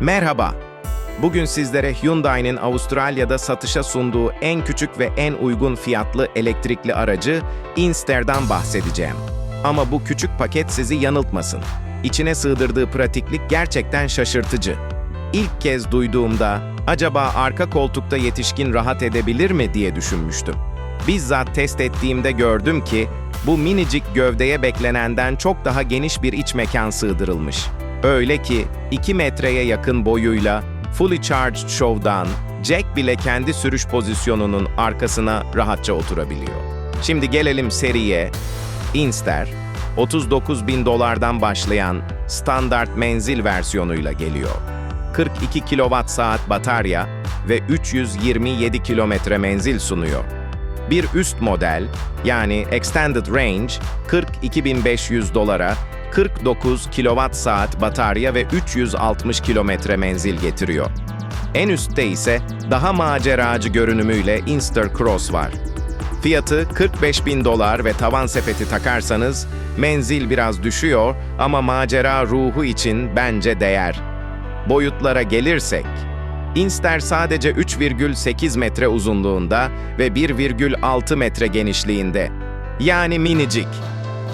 Merhaba. Bugün sizlere Hyundai'nin Avustralya'da satışa sunduğu en küçük ve en uygun fiyatlı elektrikli aracı Inster'dan bahsedeceğim. Ama bu küçük paket sizi yanıltmasın. İçine sığdırdığı pratiklik gerçekten şaşırtıcı. İlk kez duyduğumda acaba arka koltukta yetişkin rahat edebilir mi diye düşünmüştüm. Bizzat test ettiğimde gördüm ki bu minicik gövdeye beklenenden çok daha geniş bir iç mekan sığdırılmış. Öyle ki 2 metreye yakın boyuyla Fully Charged Show'dan Jack bile kendi sürüş pozisyonunun arkasına rahatça oturabiliyor. Şimdi gelelim seriye. Inster, 39 bin dolardan başlayan standart menzil versiyonuyla geliyor. 42 kWh batarya ve 327 kilometre menzil sunuyor. Bir üst model, yani Extended Range, 42.500 dolara 49 kWh batarya ve 360 kilometre menzil getiriyor. En üstte ise daha maceracı görünümüyle Inster Cross var. Fiyatı 45.000 dolar ve tavan sepeti takarsanız menzil biraz düşüyor ama macera ruhu için bence değer. Boyutlara gelirsek, Inster sadece 3,8 metre uzunluğunda ve 1,6 metre genişliğinde. Yani minicik.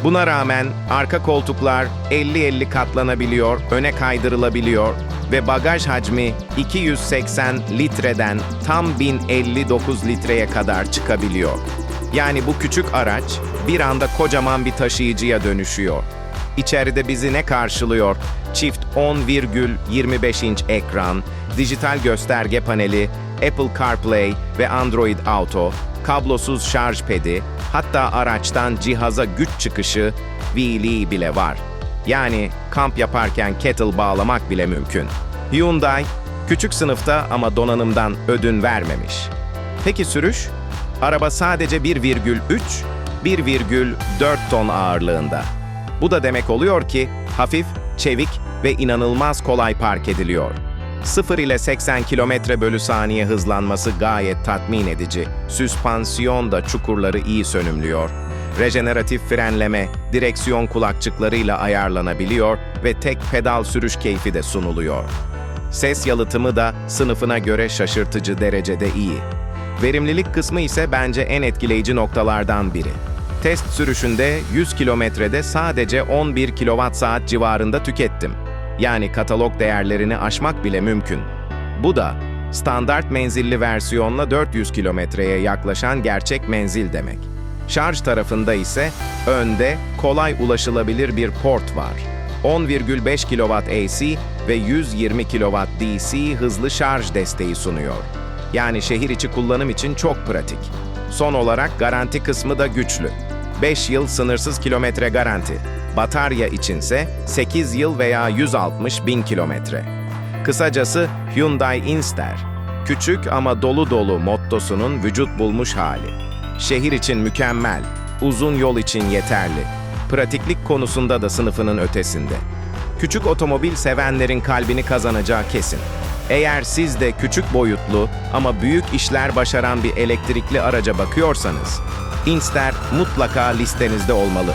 Buna rağmen arka koltuklar 50-50 katlanabiliyor, öne kaydırılabiliyor ve bagaj hacmi 280 litreden tam 1059 litreye kadar çıkabiliyor. Yani bu küçük araç bir anda kocaman bir taşıyıcıya dönüşüyor. İçeride bizi ne karşılıyor? Çift 10,25 inç ekran, dijital gösterge paneli, Apple CarPlay ve Android Auto, kablosuz şarj pedi, hatta araçtan cihaza güç çıkışı Wheelie bile var. Yani kamp yaparken kettle bağlamak bile mümkün. Hyundai, küçük sınıfta ama donanımdan ödün vermemiş. Peki sürüş? Araba sadece 1,3, 1,4 ton ağırlığında. Bu da demek oluyor ki hafif, çevik ve inanılmaz kolay park ediliyor. 0 ile 80 km bölü saniye hızlanması gayet tatmin edici. Süspansiyon da çukurları iyi sönümlüyor. Rejeneratif frenleme, direksiyon kulakçıklarıyla ayarlanabiliyor ve tek pedal sürüş keyfi de sunuluyor. Ses yalıtımı da sınıfına göre şaşırtıcı derecede iyi. Verimlilik kısmı ise bence en etkileyici noktalardan biri. Test sürüşünde 100 kilometrede sadece 11 kWh civarında tükettim. Yani katalog değerlerini aşmak bile mümkün. Bu da standart menzilli versiyonla 400 kilometreye yaklaşan gerçek menzil demek. Şarj tarafında ise önde kolay ulaşılabilir bir port var. 10,5 kW AC ve 120 kW DC hızlı şarj desteği sunuyor. Yani şehir içi kullanım için çok pratik. Son olarak garanti kısmı da güçlü. 5 yıl sınırsız kilometre garanti. Batarya içinse 8 yıl veya 160 bin kilometre. Kısacası Hyundai Inster, küçük ama dolu dolu mottosunun vücut bulmuş hali. Şehir için mükemmel, uzun yol için yeterli. Pratiklik konusunda da sınıfının ötesinde. Küçük otomobil sevenlerin kalbini kazanacağı kesin. Eğer siz de küçük boyutlu ama büyük işler başaran bir elektrikli araca bakıyorsanız, Inster mutlaka listenizde olmalı.